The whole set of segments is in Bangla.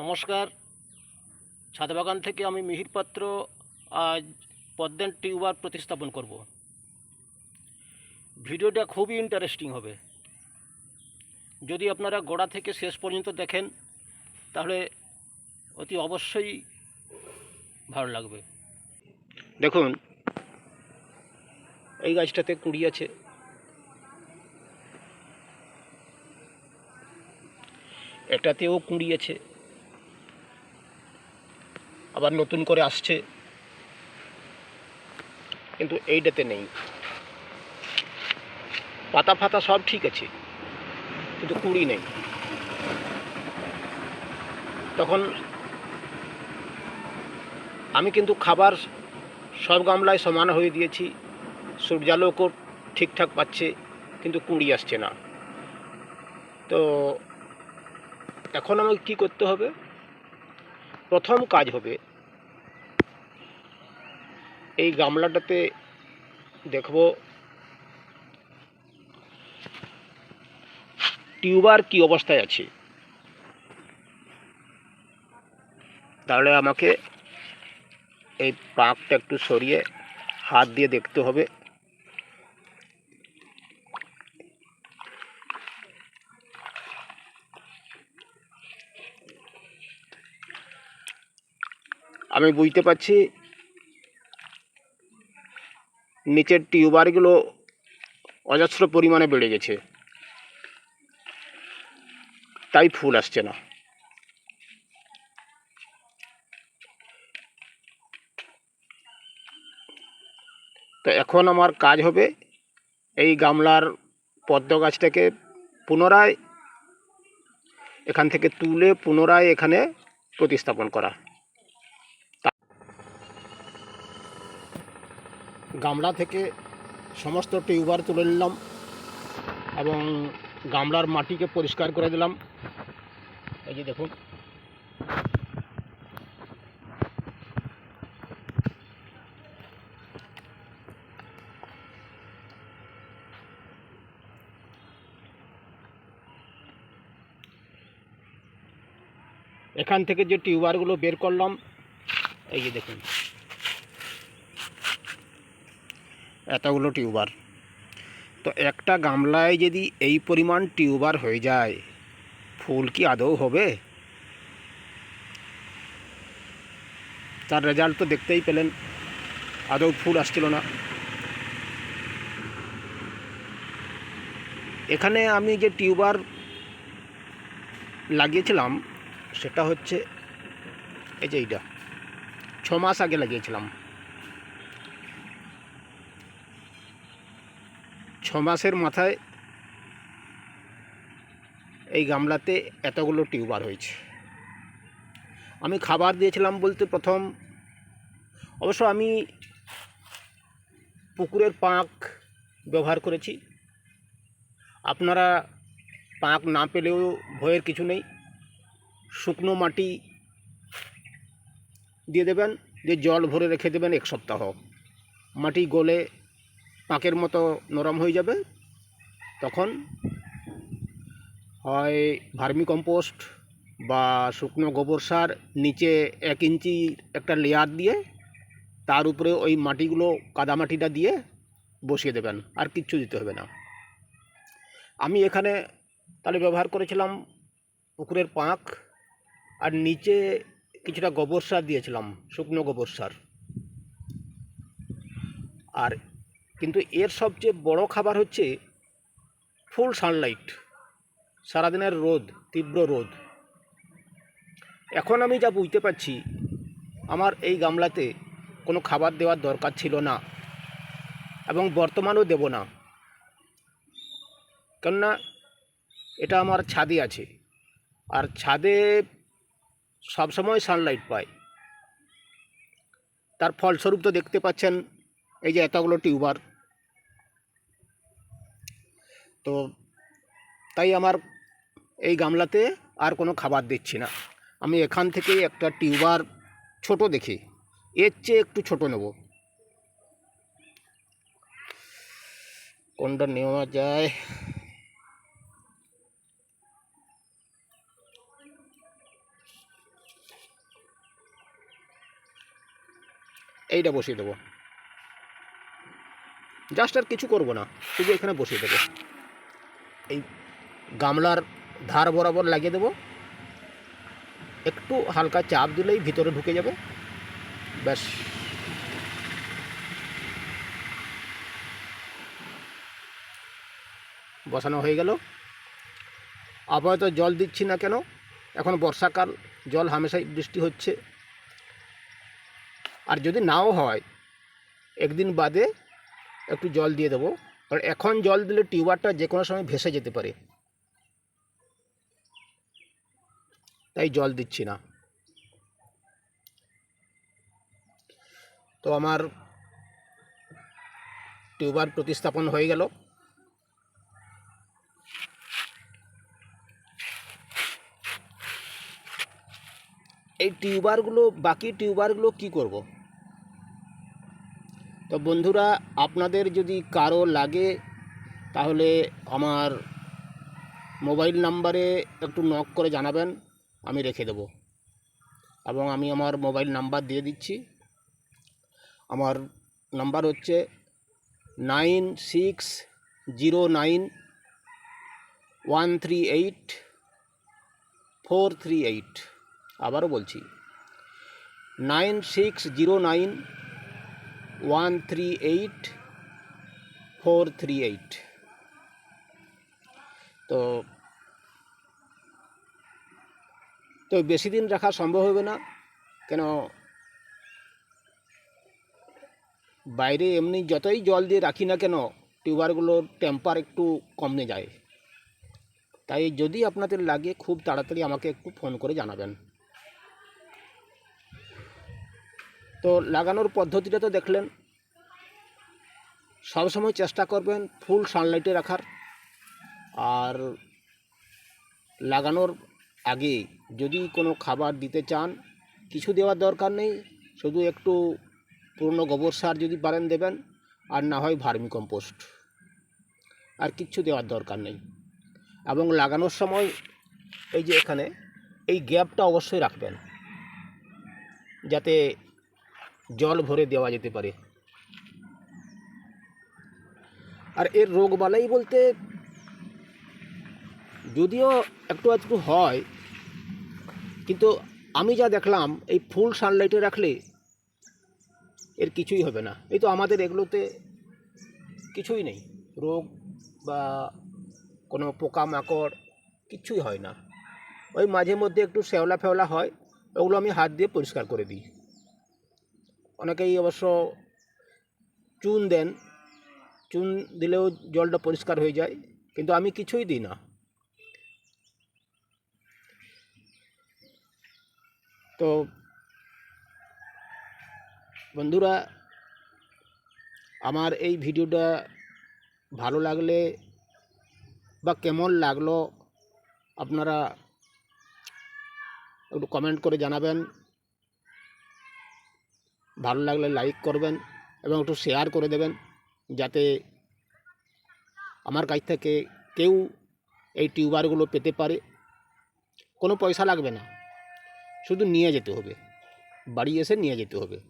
নমস্কার। ছাদ বাগান থেকে আমি মিহির পাত্র আজ পদ্মের টিউবার প্রতিস্থাপন করব। ভিডিওটা খুবই ইন্টারেস্টিং হবে। যদি আপনারা গোড়া থেকে শেষ পর্যন্ত দেখেন, তাহলে অতি অবশ্যই ভালো লাগবে। দেখুন, এই গাছটাতে কুড়ি আছে। এটাতেও কুড়ি আছে। আবার নতুন করে আসছে। কিন্তু এইটাতে নেই। পাতা ফাতা সব ঠিক আছে, কিন্তু কুড়ি নেই। তখন আমি কিন্তু খাবার সব গামলায় সমান হয়ে দিয়েছি। সূর্যালোকও ঠিকঠাক পাচ্ছে, কিন্তু কুড়ি আসছে না। তো এখন আমাকে কী করতে হবে? প্রথম কাজ হবে। এই গামলাটাতে দেখব টিউবার কি অবস্থায় আছে। তাহলে আমাকে এই পাকটা একটু সরিয়ে হাত দিয়ে দেখতে হবে। আমি বুঝতে পারছি। নিচের টিউবারগুলো অজস্র পরিমাণে বেড়ে গেছে। তাই ফুল আসছে না। তো এখন আমার কাজ হবে এই গামলার পদ্ম গাছটাকে পুনরায় এখান থেকে তুলে পুনরায় এখানে প্রতিস্থাপন করা। গামলা থেকে সমস্ত টিউবার তুলে নিলাম এবং গামলার মাটিকে পরিষ্কার করে দিলাম। এই যে দেখুন। এখান থেকে যে টিউবারগুলো বের করলাম, এই যে দেখুন। এতগুলো টিউবার। তো একটা গামলায় যদি এই পরিমাণ টিউবার হয়ে যায়, ফুল কি আদৌ হবে? তার রেজাল্ট তো দেখতেই পেলেন, আদৌ ফুল আসছিল না। এখানে আমি যে টিউবার লাগিয়েছিলাম, সেটা হচ্ছে এই যে এইটা। ছ মাস আগে লাগিয়েছিলাম। ছ মাসের মাথায় এই গামলাতে এতগুলো টিউবার হয়েছে। আমি খাবার দিয়েছিলাম বলতে প্রথম, অবশ্য আমি পুকুরের পাঁক ব্যবহার করেছি। আপনারা পাঁক না পেলেও ভয়ের কিছু নেই। শুকনো মাটি দিয়ে দেবেন, দিয়ে জল ভরে রেখে দেবেন এক সপ্তাহ। মাটি গলে পাঁকের মতো নরম হয়ে যাবে, তখন হয় ভার্মি কম্পোস্ট বা শুকনো গোবর সার নিচে এক ইঞ্চি একটা লেয়ার দিয়ে তার উপরে ওই মাটিগুলো কাদামাটিটা দিয়ে বসিয়ে দেবেন, আর কিচ্ছু দিতে হবে না। আমি এখানে তাহলে ব্যবহার করেছিলাম পুকুরের পাঁক, আর নিচে কিছুটা গোবর সার দিয়েছিলাম, শুকনো গোবর সার। আর কিন্তু এর সবচেয়ে বড় খাবার হচ্ছে ফুল সানলাইট সারাদিনের রোদ, তীব্র রোদ। এখন আমি যা বুঝতে পারছি, আমার এই গামলাতে কোনো খাবার দেওয়ার দরকার ছিল না এবং বর্তমানেও দেব না। কেননা এটা আমার ছাদে আছে, আর ছাদে সবসময় সানলাইট পায়। তার ফলস্বরূপ তো দেখতে পাচ্ছেন, এই যে এতগুলো টিউবার তো তাই আমার এই গামলাতে আর কোনো খাবার দিচ্ছি না। আমি এখান থেকেই একটা টিউবার ছোট দেখি। এর চেয়ে একটু ছোট নেব। কোনটা নেওয়া যায়? এইটা বসিয়ে দেবো। জাস্ট আর কিছু করব না, শুধু এখানে বসিয়ে দেবো। এই গামলার ধার বরাবর লাগিয়ে দেবো। একটু হালকা চাপ দিলেই ভিতরে ঢুকে যাবে। ব্যাস। বসানো হয়ে গেল। আপাতত জল দিচ্ছি না কেন? এখন বর্ষাকাল, জল হামেশাই বৃষ্টি হচ্ছে। আর যদি নাও হয়, একদিন বাদে একটু জল দিয়ে দেবো। কারণ এখন জল দিলে টিউবারটা যে কোনো সময় ভেসে যেতে পারে। তাই জল দিচ্ছি না। তো আমার টিউবার প্রতিস্থাপন হয়ে গেল। এই টিউবারগুলো, বাকি টিউবারগুলো কি করব? তো বন্ধুরা, আপনাদের যদি কারও লাগে, তাহলে আমার মোবাইল নাম্বারে একটু নক করে জানাবেন, আমি রেখে দেব। এবং আমি আমার মোবাইল নাম্বার দিয়ে দিচ্ছি। আমার নাম্বার হচ্ছে nine six zero nine one three eight four three eight. আবারও বলছি, nine six zero nine one three eight four three eight তো তো বেশি দিন রাখা সম্ভব হবে না, কেন? বাইরে এমনি যতই জল দিয়ে রাখি না কেন টিউবারগুলোর টেম্পার একটু কমে যায়। তাই যদি আপনাদের লাগে, খুব তাড়াতাড়ি আমাকে একটু ফোন করে জানাবেন। তো লাগানোর পদ্ধতিটা তো দেখলেন। সবসময় চেষ্টা করবেন ফুল সানলাইটে রাখার। আর লাগানোর আগে যদি কোনো খাবার দিতে চান, কিছু দেওয়ার দরকার নেই, শুধু একটু পুরনো গোবর সার যদি পারেন দেবেন, আর না হয় ভার্মি কম্পোস্ট আর কিচ্ছু দেওয়ার দরকার নেই। এবং লাগানোর সময় এই যে এখানে, এই গ্যাপটা অবশ্যই রাখবেন। যাতে জল ভরে দেওয়া যেতে পারে। আর এর রোগ বালাই বলতে যদিও একটু একটু হয়, কিন্তু আমি যা দেখলাম, এই ফুল সানলাইটে রাখলে এর কিছুই হবে না। এই তো আমাদের এগুলোতে কিছুই নেই। রোগ বা কোনো পোকামাকড় কিচ্ছুই হয় না। ওই মাঝে মধ্যে একটু শ্যাওলা ফেওলা হয়, ওগুলো আমি হাত দিয়ে পরিষ্কার করে দিই। অনেকেই অবশ্য চুন দেন। চুন দিলেও জলটা পরিষ্কার হয়ে যায়, কিন্তু আমি কিছুই দিই না। তো বন্ধুরা, আমার এই ভিডিওটা ভালো লাগলে বা কেমন লাগল আপনারা একটু কমেন্ট করে জানাবেন। ভালো লাগলে লাইক করবেন এবং একটু শেয়ার করে দেবেন যাতে আমার কাছ থেকে কেউ এই টিউবারগুলো পেতে পারে। কোনো পয়সা লাগবে না। শুধু নিয়ে যেতে হবে। বাড়ি এসে নিয়ে যেতে হবে।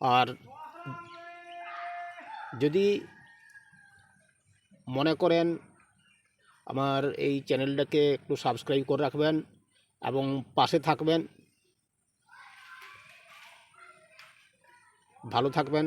আর যদি মনে করেন আমার এই চ্যানেলটাকে একটু সাবস্ক্রাইব করে রাখবেন এবং পাশে থাকবেন ভালো থাকবেন।